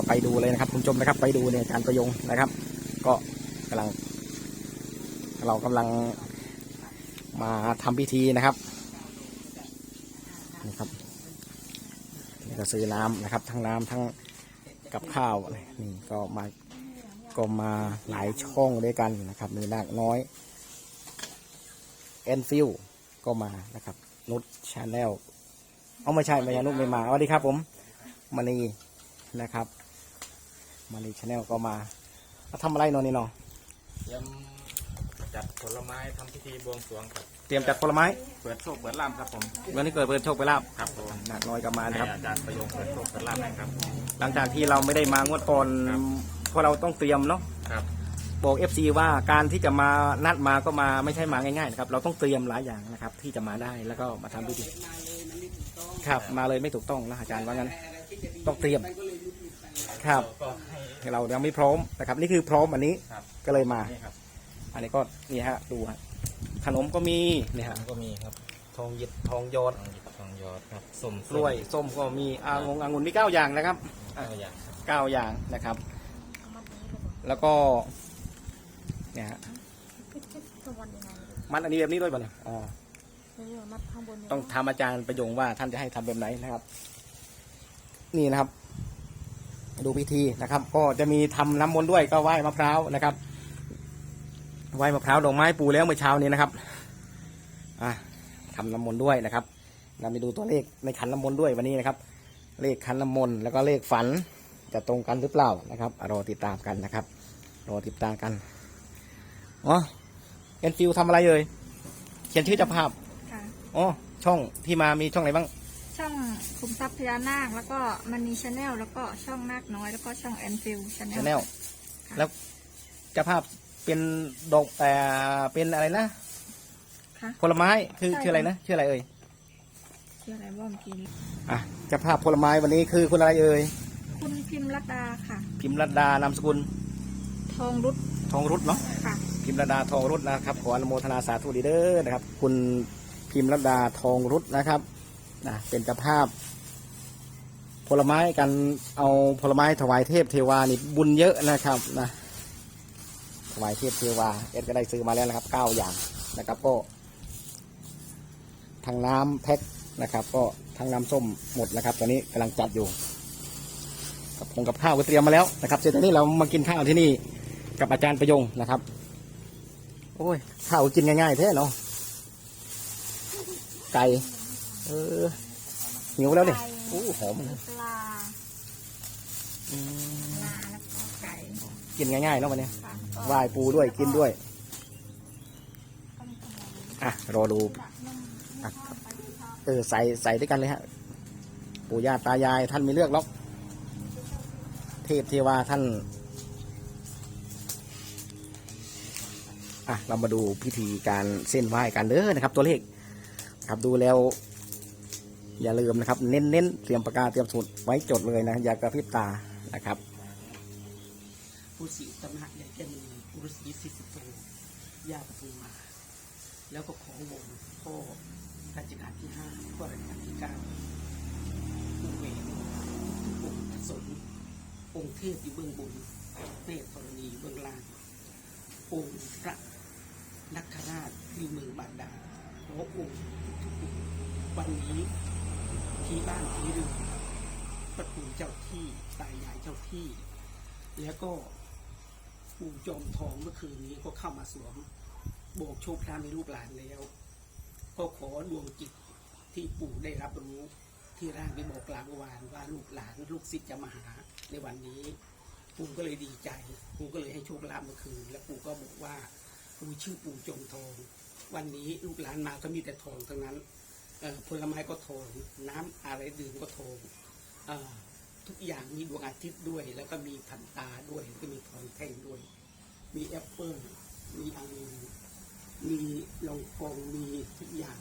ก็ไปดูเลยนะครับคุณผู้ชมนะครับ ไปดูเนี่ยอาจารย์ประยงนะครับ ก็กำลัง เรากำลังมาทำพิธีนะครับนี่ครับนี่ก็ซื้อน้ำนะครับ ทั้งน้ำทั้งกับข้าวนี่ก็มาก็มาหลายช่องด้วยกันนะครับ มีนาคน้อยแอนฟิลก็มานะครับ นุชชาแนลเอาไม่ใช่ไม่ใช่นุชไม่มาสวัสดีครับผมมานีนะครับ มานีชาแนลก็มาเอาทำอะไรเนอนนี่เนาะเตรียมจัดผลไม้ทำพิธีบวงสรวงครับ เตรียมจัดผลไม้เปิดโชคเปิดลาภครับผม วันนี้เกิดเปิดโชคไปลาบครับผมหนักน้อยก็มาให้นะครับ อาจารย์ประโยงเปิดโชคเปิดลาภให้ครับ หลังจากที่เราไม่ได้มางวดก่อนครับ เพราะเราต้องเตรียมเนาะครับบอก FC ว่าการที่จะมานัดมาก็มาไม่ใช่มาง่ายๆนะครับเราต้องเตรียมหลายอย่างนะครับ ที่จะมาได้แล้วก็มาทำพิธีครับมาเลยไม่ถูกต้องนะอาจารย์ว่างั้น ต้องเตรียมครับ ก็ให้ เรายังไม่พร้อมนะครับ นี่คือพร้อมอันนี้ครับก็เลยมา นี่ครับอันนี้ก็นี่ฮะดูฮะขนมก็มีนี่ฮะ ก็มีครับ ทองหยิบทองหยอดทองหยิบทองหยอดครับส้มกล้วยส้มก็มีอางงองุ่นมีเก้าอย่างนะครับเอาอย่างครับเก้าอย่างนะครับ แล้วก็เนี่ยฮะตัววันยังไงมัดอันนี้แบบนี้ด้วยป่ะเนี่ยอ๋อเออมัดข้างบนเนี่ยต้องทำอาจารย์ประยงว่าท่านจะให้ทำแบบไหนนะครับ นี่นะครับ ดูพิธีนะครับ ก็จะมีทำน้ำมนต์ด้วยก็ไหว้มะพร้าวนะครับ ไหว้มะพร้าวดอกไม้ปูแล้วเมื่อเช้านี้นะครับอะทำน้ำมนต์ด้วยนะครับเราไปดูตัวเลขในขันน้ำมนต์ด้วยวันนี้นะครับ เลขขันน้ำมนต์แล้วก็เลขฝันจะตรงกันหรือเปล่านะครับรอติดตามกันนะครับรอติดตามกันอ๋อเอ็นฟิวทำอะไรเลยเขียนชื่อเจ้าภาพค่ะอ๋อช่องที่มามีช่องไหนบ้าง ช่องคุมทรัพย์พญานาค แล้วก็มันมีชาแนลแล้วก็ช่องนาคน้อยแล้วก็ช่องแอนฟิลชาแนลชาแนลแล้วเจ้าภาพเป็นดอกแต่เป็นอะไรนะค่ะ ผลไม้คือใช่ชื่ออะไรนะชื่ออะไรเอ่ยชื่ออะไรว่าเมื่อกี้นี้อะเจ้าภาพผลไม้วันนี้คือคุณอะไรเอ่ยคุณพิมพ์รัตดาค่ะ พิมพ์รัตดานามสกุลทองรุดทองรุดเนาะค่ะ พิมพ์รัตดาทองรุดนะครับขออนุโมทนาสาธุดีเด้อนะครับ คุณพิมพ์รัตดาทองรุดนะครับ นะเป็นเจ้าภาพ ผลไม้กันเอาผลไม้ถวายเทพเทวานี่บุญเยอะนะครับนะถวายเทพเทวาเอ็ดก็ได้ซื้อมาแล้วนะครับเก้าอย่างนะครับ ก็ทางน้ำแพ็คนะครับ ก็ทางน้ำส้มหมดนะครับ ตอนนี้กำลังจัดอยู่กับผงกับข้าวก็เตรียมมาแล้วนะครับเสร็จตอนนี้เรามากินข้าวที่นี่กับอาจารย์ประยงนะครับ โอ้ยข้าวกินง่ายๆแท้เนาะไก่ เออหิวแล้วเนี่ยโอ้หอมเลยปลาอืมปลาแล้วก็ไก่กินง่ายๆเนาะวันนี้ค่ะไหว้ปูด้วยกินด้วยอะ รอดูอะเออใส่ใส่ด้วยกันเลยฮะ ปู่ย่าตายาย ท่านไม่เลือกหรอก เทพเทวาท่าน อะ เรามาดูพิธีการเส้นไหว้กันเด้อนะครับ ตัวเลขครับดูแล้ว อย่าลืมนะครับ เน้นเน้นๆเตรียมปากกาเตรียมสมุดไว้จดเลยนะ อย่ากระพริบตานะครับผู้ศรีตำหนักใหญ่แก่มีปุรุษีสิสิโตยาปทุมมา แล้วก็ขอวงพ่อรัชกาลที่ห้าพ่อรัชกาลที่เก้าผู้เวรทุกองค์สงฆ์องค์เทพอยู่เบื้องบนเทพธรณีเบื้องล่างองค์พระนักขราชอยู่เมืองบาดาลขอองค์ทุกองค์วันนี้ ที่บ้านที่เรือนพระคุณเจ้าที่ตายายเจ้าที่ แล้วก็ปู่จอมทองเมื่อคืนนี้ก็เข้ามาสวมโบกโชคลาภในลูกหลานแล้ว ก็ขอดวงจิตที่ปู่ได้รับรู้ที่ร่างได้บอกกลางวานว่าลูกหลานลูกศิษย์จะมาหาในวันนี้ปู่ก็เลยดีใจปู่ก็เลยให้โชคลาภเมื่อคืน แล้วปู่ก็บอกว่าปู่ชื่อปู่จอมทอง วันนี้ลูกหลานมาก็มีแต่ทองทั้งนั้น ผลไม้ก็โทองน้ำอะไรดื่มก็โทองเอ่อทุกอย่างมีดวงอาทิตย์ด้วย แล้วก็มีพันตาด้วยก็มีทองแท่งด้วย มีแอปเปิลมีองุ่นมีลองกองมีทุกอย่าง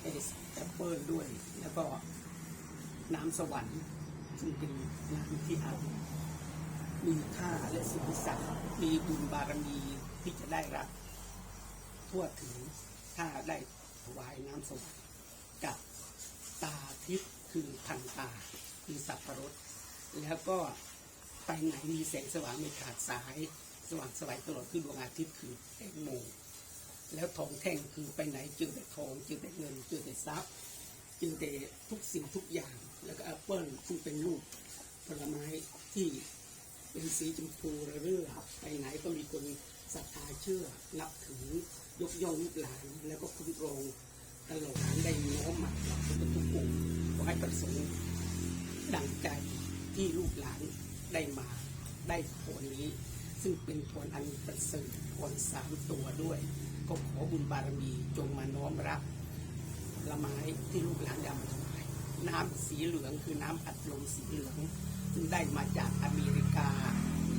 เอสแอปเปิลด้วย แล้วก็น้ำสวรรค์ซึ่งเป็นน้ำที่เอามีค่าและสิทธิศักดิ์มีบุญบารมีที่จะได้รับ ทั่วถึงถ้าได้ถวายน้ำสวรรค์ กับตาทิพย์คือพันตาคือสับปะรด แล้วก็ไปไหนมีแสงสว่างไม่ขาดสาย สว่างสวายตลอดคือดวงอาทิตย์คือแตงโมแล้วทองแท่งคือไปไหนเจอแต่ทองเจอแต่เงินเจอแต่ทรัพย์เจอแต่ทุกสิ่งทุกอย่าง แล้วก็แอปเปิลซึ่งเป็นลูกผลไม้ที่เป็นสีชมพูระเรื่อไปไหนก็มีคนศรัทธาเชื่อนับถือยกย่องลูกหลานแล้วก็คุ้มครอง ตลอดได้น้อมมาหลับเป็นทุกองค์ขอให้ประสงค์ดังใจที่ลูกหลานได้มาได้ผลนี้ ซึ่งเป็นผลอันประเสริฐผลสามตัวด้วย ก็ขอบุญบารมีจงมาน้อมรับผลไม้ที่ลูกหลานด้มาถวายน้ำสีเหลืองคือน้ำอัดลมสีเหลือง ซึ่งได้มาจากอเมริกา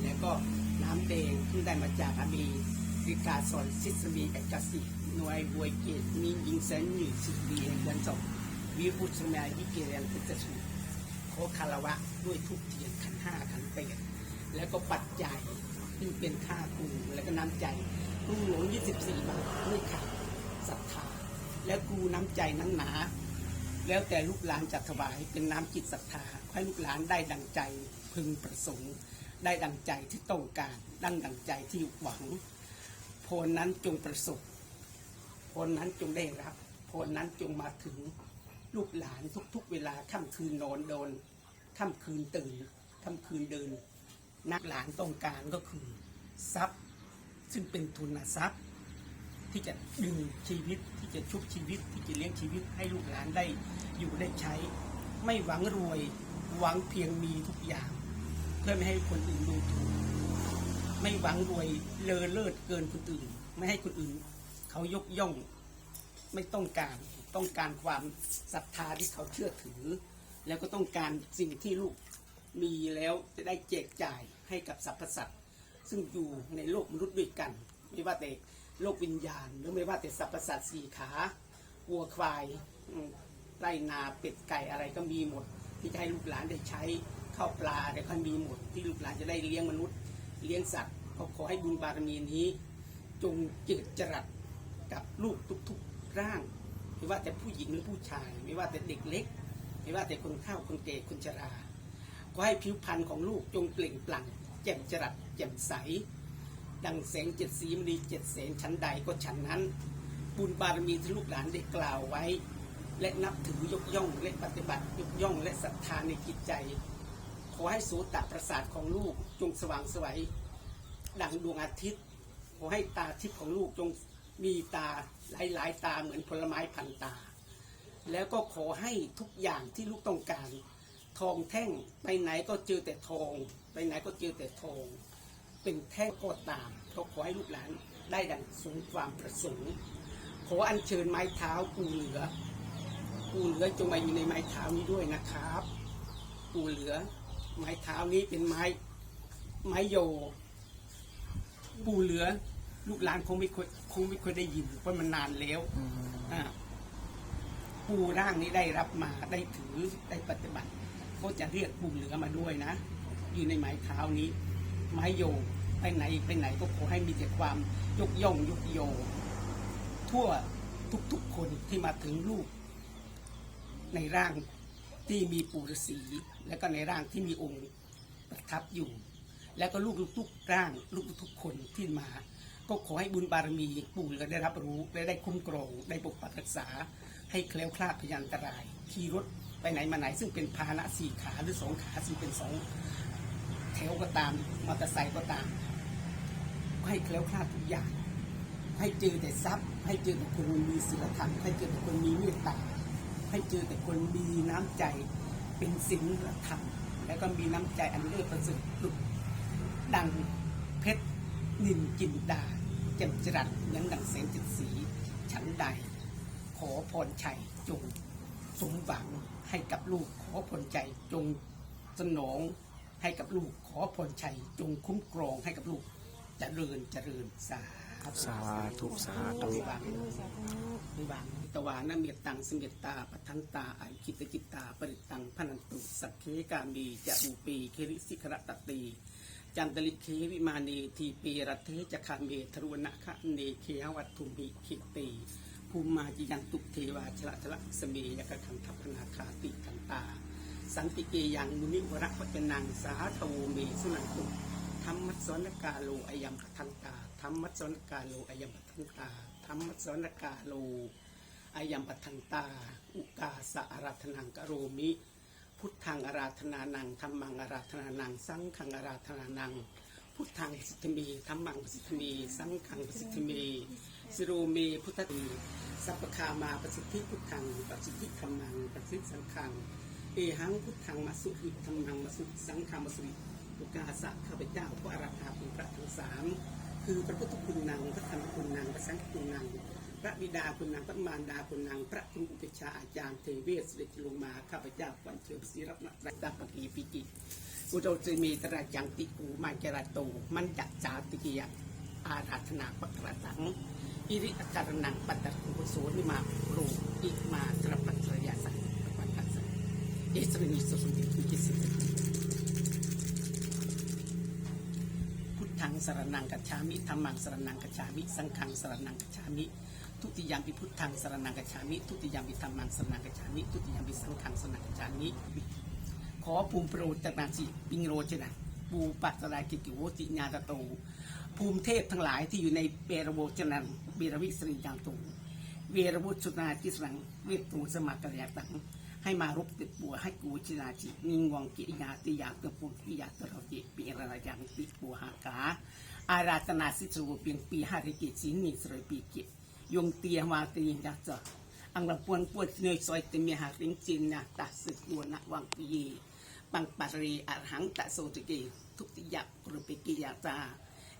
และก็น้ำแดงซึ่งได้มาจากอเมริกาซอนซิสมีเอกสิหน่วยบวยเกตมี นหนึ่งสิบปีแห่งวันสองวิพุทธสมัยวิเกเรียนพุทธสูตรขอคารวะด้วยทุกเทียนขันห้าขันแปดแล้วก็ปัจจัยซึ่งเป็นค่าครูแล้วก็น้ำใจครูหลวง 24 บาทด้วยค่ะศรัทธา แล้วครูน้ำใจนั้นหนา แล้วแต่ลูกหลานจะถวายเป็นน้ำจิตศรัทธาให้ลูกหลานได้ดังใจพึงประสงค์ ได้ดังใจที่ต้องการ ดังดังใจที่หวังพรนั้นจงประสบ พรนั้นจงได้รับพรนั้นจงมาถึงลูกหลานทุกๆ เวลาค่ำคืนนอนโดนค่ำคืนตื่นค่ำคืนเดิน นักหลานต้องการก็คือทรัพย์ ซึ่งเป็นทุนทรัพย์ ที่จะดึงชีวิตที่จะชุบชีวิตที่จะเลี้ยงชีวิตให้ลูกหลานได้อยู่ได้ใช้ ไม่หวังรวยหวังเพียงมีทุกอย่าง เพื่อไม่ให้คนอื่นดูถูกไม่หวังรวยเลอเลิศเกินคนอื่น ไม่ให้คนอื่น เขายกย่องไม่ต้องการต้องการความศรัทธาที่เขาเชื่อถือ แล้วก็ต้องการสิ่งที่ลูกมีแล้วจะได้แจกจ่ายให้กับสรรพสัตว์ซึ่งอยู่ในโลกมนุษย์ด้วยกัน ไม่ว่าแต่โลกวิญญาณ หรือไม่ว่าแต่สรรพสัตว์สี่ขาวัวควายไร่นาเป็ดไก่อะไรก็มีหมด ที่จะให้ลูกหลานได้ใช้ข้าวปลาแต่ก็มีหมด ที่ลูกหลานจะได้เลี้ยงมนุษย์ เลี้ยงสัตว์ก็ขอให้บุญบารมีนี้ จงเจิดจรัส กับลูกทุกๆร่าง ไม่ว่าแต่ผู้หญิงหรือผู้ชาย ไม่ว่าแต่เด็กเล็ก ไม่ว่าแต่คนเฒ่าคนแก่คนชราก็ให้ผิวพรรณของลูกจงเปล่งปลั่งแจ่มจรัสแจ่มใส ดังแสงเจ็ดสีมณีเจ็ดแสงชั้นใดก็ชั้นนั้น บุญบารมีที่ลูกหลานได้กล่าวไว้ และนับถือยกย่องและปฏิบัติยกย่องและศรัทธาในจิตใจ ขอให้โสตประสาทของลูกจงสว่างไสวยดังดวงอาทิตย์ขอให้ตาทิพย์ของลูกจง มีตาหลายๆตาเหมือนผลไม้พันตา แล้วก็ขอให้ทุกอย่างที่ลูกต้องการ ทองแท่งไปไหนก็เจอแต่ทอง ไปไหนก็เจอแต่ทอง เป็นแท่งก็ตามก็ขอให้ลูกหลานได้ดังสมความประสงค์ ขออัญเชิญไม้เท้าปูเหลือปูเหลือจงมาอยู่ในไม้เท้านี้ด้วยนะครับปูเหลือ ไม้เท้านี้เป็นไม้ไม้โยปูเหลือ ลูกหลานคงไม่เคยคงไม่เคยได้ยินเพราะมันนานแล้วอ่าปูร่างนี้ได้รับมาได้ถือได้ปฏิบัติ ก็จะเรียกปูเหลือมาด้วยนะ อยู่ในไม้เท้านี้ ไม้โยไปไหนไปไหนก็ขอให้มีแต่ความยกย่องยกโย ทั่วทุกๆคนที่มาถึงลูก ในร่างที่มีปู่ฤาษีและก็ในร่างที่มีองค์ประทับอยู่ แล้วก็ลูกทุกๆร่าง ลูกทุกคนที่มา ก็ขอให้บุญบารมีปู่เหลือได้รับรู้และได้คุ้มครองได้ปกปักรักษา ให้แคล้วคลาดพยันตรายขี่รถไปไหนมาไหน ซึ่งเป็นพาหนะสี่ขาหรือสองขาซึ่งเป็นสองแถวก็ตามมอเตอร์ไซค์ก็ตาม ให้แคล้วคลาดทุกอย่าง ให้เจอแต่ทรัพย์ ให้เจอแต่คนมีศีลธรรมให้เจอแต่คนมีเมตตาให้เจอแต่คนมีน้ำใจเป็นศีลธรรมแล้วก็มีน้ำใจอันเลิศประเสริฐดุจดังเพชรนินจินดา แจ่มจรัสยังดังแสงจิตสีฉันใด ขอพรชัยจงสมหวังให้กับลูกขอพรใจจงสนองให้กับลูกขอพรชัยจงคุ้มครองให้กับลูกเจริญเจริญสาสาธุสาธุวิบากวิบากตวานะเมตตังสเมตตาปัทันตาอคิตจิตตาปริตังพนันตุสักเคกามีจะอุปีเคริสิขระตตี จันตลิเควิมานีทีปีรัตเทจคาเมทรุนะคะเนเคหวัตถุมิขิตีภูมิมาจิยันตุเทวาชละชละสเมยกขันทัพนาคาติกันตา สันติเกยังมุนิวระพัจนังสาธโวเมสุนันตุธรรมสนกาโลอยัมปทันตาธรรมสนกาโลอยัมปทันตาธรรมสนกาโลอายัมปทันตา อุกาสะอาราธนังกโรมิ พุทธังอาราธนานังธรรมังอาราธนานัง สังฆังอาราธนานัง พุทธังสิทธิมีธรรมังสิทธิมี สังฆังสิทธิมีสิรเมพุทธตีสัพพคามาประสิทธิพุทธังประสิทธิธรรมังประสิทธิสังฆังเอหังพุทธังมาสุหิธรรมังมาสุสังฆังมาสุหิอุกาสะข้าพเจ้าพระอาราธาเป็นพระทั้งสามคือพระพุทธคุณนังพระธรรมคุณนังพระสังฆคุณนัง พระบิดาคุณนังพระมารดาคุณนังพระคุณอุปชาอาจารย์เทเวศเด็จลงมาข้าพเจ้าวันเชิญศิรับรัตปกีปิกิอุโตจะมีตระจังติกูมาจราโตมันจักจาติกิยะอาราธนาปกระตังอิริอาการนังปัตตะกุโสนิมาโรอิมาตรปัตระยาสังปัตตะสังเอสรินิสสุติกิสิตพุทธังสรนังกัจฉามิธรรมังสรนังกัจฉามิ สังฆังสรนังกัจฉามิ ทุติยามปิพุทธังสรนังกัจฉามิ ทุติยามปิธรรมังสรนังกัจฉามิ ทุติยามปิสังฆังสรนังกัจฉามิ ขอภูมิโปรดจากนางสิปิงโรจนะปูปัตตรากิกิโวติญาตโต ภูมิเทพทั้งหลายที่อยู่ในเบรโวจนันเบรวิสริยางตูเวรวุสุนาจิสังเวทตูสมักกระยาตัง ให้มารบติดปัวให้กูชินาจินิงวังกิริยาติยาตะปูกิยาตะเราเจปีระระยังติปัวหากาอาราธนาสิสรูเปียงปีหาริกิสินิสรปีกิ ยงเตียมาตียักษ์อังละปวนปวดเนยซอยเตมีหาริงจินนะตาสึกวัวนะวังปีปังปารีอรหังตะโสติเกทุติยะปรุปิกิยาตา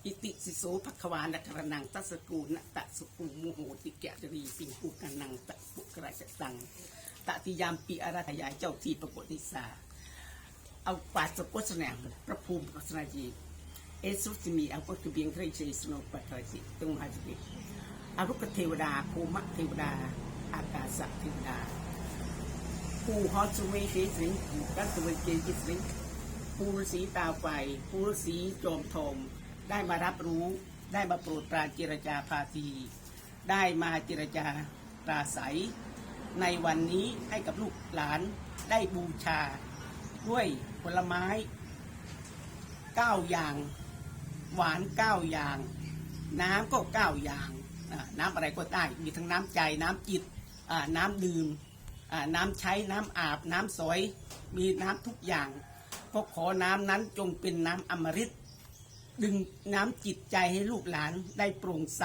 อิติสิโสภควานักรนังตัสกูนะตะสุกูมุโหติแกจรีปิงปุกันังตะปุกระจตังตติยามปีอาราธยายเจ้าที่ปรากฏนิสาเอาปาสกุศแนงพระภูมิกัสนาจีเอสุสิมีเอาปกเบียงใครเชสโนปัตตาสิตรงหาจิต อารุกเทวดา ภูมิเทวดา อากาศเทวดา ผู้ฮอตสเวเชสิงผู้กัสเวเกจิสิงผู้ฤาษีตาไฟผู้ฤาษีโจมทม ได้มารับรู้ ได้มาโปรดปรานเจรจาพาที ได้มาเจรจาปราศัย ในวันนี้ให้กับลูกหลานได้บูชา ด้วยผลไม้เก้าอย่าง หวานเก้าอย่าง น้ำก็เก้าอย่าง น้ำอะไรก็ได้ มีทั้งน้ำใจน้ำจิตน้ำดื่มน้ำใช้น้ำอาบน้ำสอย มีน้ำทุกอย่างก็ขอน้ำนั้นจงเป็นน้ำอมฤตดึงน้ำจิตใจให้ลูกหลานได้โปร่งใส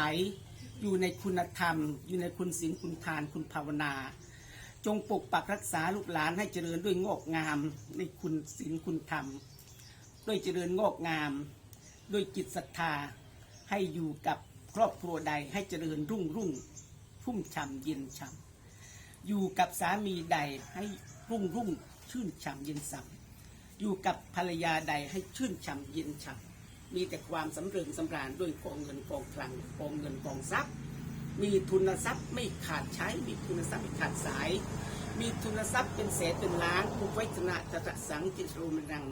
อยู่ในคุณธรรม อยู่ในคุณศีลคุณทานคุณภาวนา จงปกปักรักษาลูกหลานให้เจริญด้วยงอกงาม ในคุณศีลคุณธรรม ด้วยเจริญงอกงาม ด้วยจิตศรัทธาให้อยู่กับ ครอบครัวใดให้เจริญรุ่งรุ่งพุ่มช่ำเย็นช่ำอยู่กับสามีใดให้รุ่งรุ่งชื่นช่ำเย็นช่ำอยู่กับภรรยาใดให้ชื่นช่ำเย็นช่ำมีแต่ความสำเริญสำราญด้วยกองเงินกองคลังกองเงินกองทรัพย์ มีทุนทรัพย์ไม่ขาดใช้มีทุนทรัพย์ไม่ขาดสาย มีทุนทรัพย์เป็นแสนเป็นล้านภูไวชนะจะตะสังจิตรูมนัง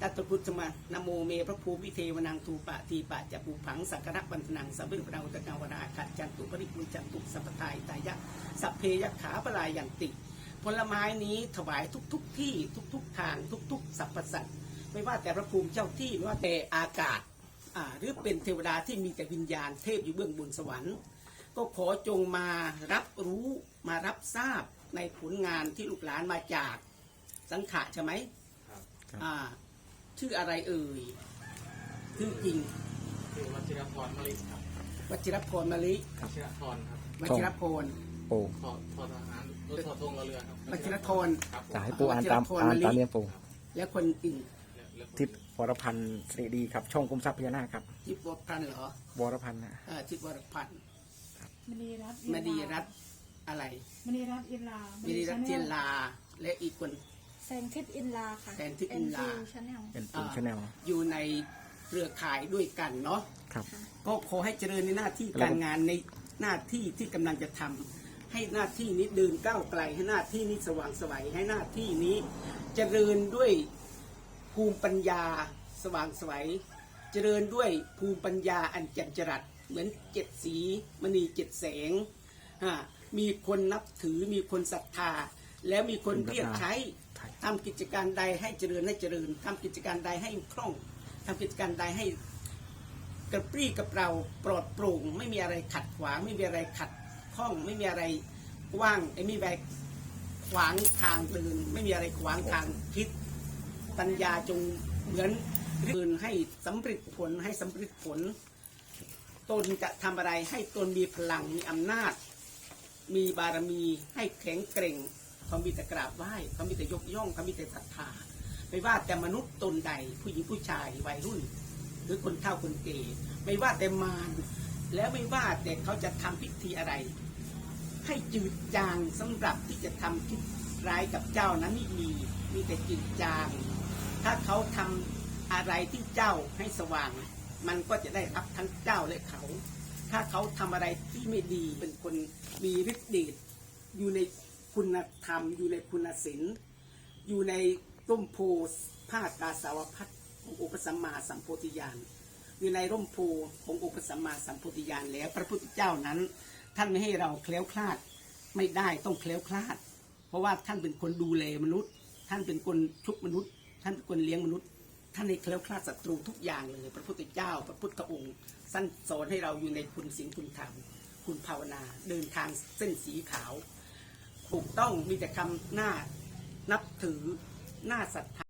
ตัตตพุทธมานโมเมพระภูมิเทวนังทูปะทีปะจะปูผังสักการะบันทนังสัพเพปราอุตกาวราขัดจันตุปริปุจันตุสัพพทายตายะสัพเพยขาปลายันติ ผลไม้นี้ถวายทุกๆทที่ทุกๆทางทุกๆสรรพสัตว์ไม่ว่าแต่พระภูมิเจ้าที่ไม่ว่าแต่อากาศอ่าหรือเป็นเทวดาที่มีแต่วิญญาณเทพอยู่เบื้องบนสวรรค์ ก็ขอจงมารับรู้มารับทราบในผลงานที่ลูกหลานมาจากสังขะใช่ไหมครับอ่า ชื่ออะไรเอ่ยชื่อจริงคือวัชิรพรมลิครับวชิรพรมะลิวัชิรพรครับวชิรพรปูทอทอทหารรถทอทงเรือครับวชิรพรครับผมจะให้ปูอ่านตามอ่านตามเรียนปูและคนอื่นแล้วแล้วทิศวรพันธ์สิริดีครับ ช่องกุมทรัพย์พญานาคครับทิพย์วรพันธ์เหรอวรพันธ์นะเออทิพย์วรพันธ์มณีรัตน์มณีรัตน์อะไรมณีรัตน์อินลามณีรัตน์เทียนลาและอีกคน แสงทิพย์อินลาค่ะ แสงทิพย์อินลาชาแนลเป็นปูชาแนล อยู่ในเครือข่ายด้วยกันเนาะครับ ก็ขอให้เจริญในหน้าที่การงานในหน้าที่ที่กำลังจะทำให้หน้าที่นี้เดินก้าวไกล ให้หน้าที่นี้สว่างไสวัยให้หน้าที่นี้เจริญด้วยภูมิปัญญาสว่างไสวัยเจริญด้วยภูมิปัญญาอันแจ่มจรัสเหมือนเจ็ดสีมณีเจ็ดแสงฮะมีคนนับถือมีคนศรัทธา แล้วมีคนเรียกใช้ ทำกิจการใดให้เจริญให้เจริญทำกิจการใดให้คล่องทำกิจการใดให้กระปรี้กระเปร่าปลอดโปร่ง ไม่มีอะไรขัดขวาง ไม่มีอะไรขัดข้อง ไม่มีอะไรกว้างไม่มีอะไรขวางทางเดินไม่มีอะไรขวางทางคิด ปัญญาจงเหมือนเดินให้สำเร็จผลให้สำเร็จผล ตนจะทำอะไรให้ตนมีพลังมีอำนาจ มีบารมีให้แข็งเกร่ง เขามีแต่กราบไหว้เขามีแต่ยกย่องเขามีแต่ศรัทธาไม่ว่าแต่มนุษย์ตนใด ผู้หญิงผู้ชายวัยรุ่น หรือคนเฒ่าคนแก่ไม่ว่าแต่มารแล้วไม่ว่าแต่เขาจะทำพิธีอะไร ให้จืดจางสำหรับที่จะทำคิดร้ายกับเจ้านั้นไม่มีมีแต่จืดจาง ถ้าเขาทำอะไรที่เจ้าให้สว่าง มันก็จะได้รับทั้งเจ้าและเขา ถ้าเขาทำอะไรที่ไม่ดีเป็นคนมีฤทธิ์เดชอยู่ใน คุณธรรม อยู่ในคุณศีลอยู่ในร่มโพผ้ากาสาวพัดขององค์สัมมาสัมโพธิญาณอยู่ในร่มโพขององค์สัมมาสัมโพธิญาณแล้ว พระพุทธเจ้านั้น ท่านไม่ให้เราแคล้วคลาดไม่ได้ต้องแคล้วคลาด เพราะว่าท่านเป็นคนดูแลมนุษย์ ท่านเป็นคนชุบมนุษย์ ท่านเป็นคนเลี้ยงมนุษย์ ท่านในแคล้วคลาดศัตรูทุกอย่างเลย พระพุทธเจ้า พระพุทธองค์สั้นสอนให้เราอยู่ในคุณศีลคุณธรรมคุณภาวนา เดินทางเส้นสีขาว ถูกต้องมีแต่คำหน้านับถือหน้าศรัทธา